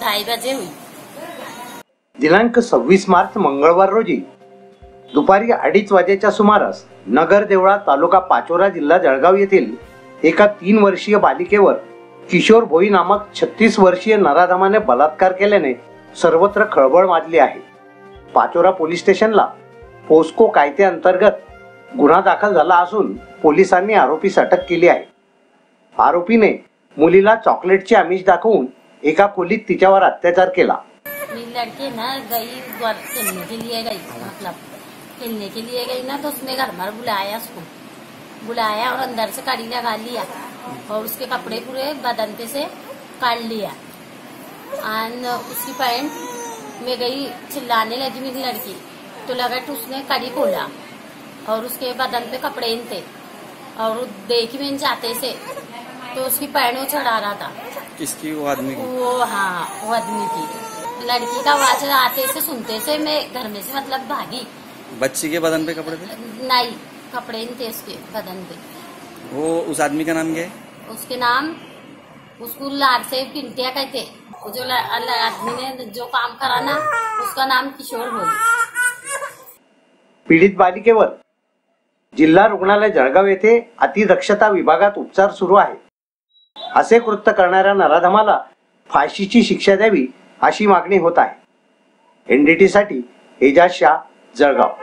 ढाई बजे हुई। दिनांक सव्वीस मार्च मंगळवार रोजी दुपारी अडीच वाजेच्या सुमारास नगर देवळा तालुका पाचोरा जिल्हा जळगाव येथील एका तीन वर्षीय बालिकेवर किशोर भोई नामक छत्तीस वर्षीय नराधमाने बलात्कार केल्याने सर्वत्र खळबळ माजली आहे. पाचोरा पोलीस स्टेशनला पोस्को कायद्याअंतर्गत गुन्हा दाखल झाला असून पोलिसांनी आरोपीस अटक केली आहे. आरोपीने मुलीला चॉकलेटचे आमिष दाखवून एका खोलीत तिच्यावर अत्याचार केला. मेरी गई खेलने के लिए गई मतलब खेलने के लिए गई ना तो उसने घर में बुलाया उसको बुलाया और अंदर से कड़ी लगा लिया और उसके कपड़े पूरे बदन पे से काट लिया और उसकी पैंट में गई चिल्लाने लगी मेरी लड़की. तो लगा कि उसने कड़ी खोला. और उसके बदन पे कपड़े थे और देखी मैंने जाते से. तो उसकी वो चढ़ा रहा था। किसकी? वो आदमी की? वो हाँ वो आदमी की। लड़की का आवाज़ आते से सुनते से मैं घर में से मतलब भागी। बच्ची के बदन पे कपड़े थे? नहीं कपड़े नहीं थे उसके बदन पे। वो उस आदमी का नाम क्या है? उसके नाम उसको लार से पिंटिया कहते जो आदमी ने जो काम करा ना उसका नाम किशोर भोई पीडित बालिकेवर जिल्हा रुग्णालय जळगाव येथे अतिदक्षता विभागात उपचार सुरू आहे. असे कृत्य करणाऱ्या नराधमाला फाशीची शिक्षा द्यावी अशी मागणी होत आहे. एनडीटी साठी एजाज शाह जळगाव.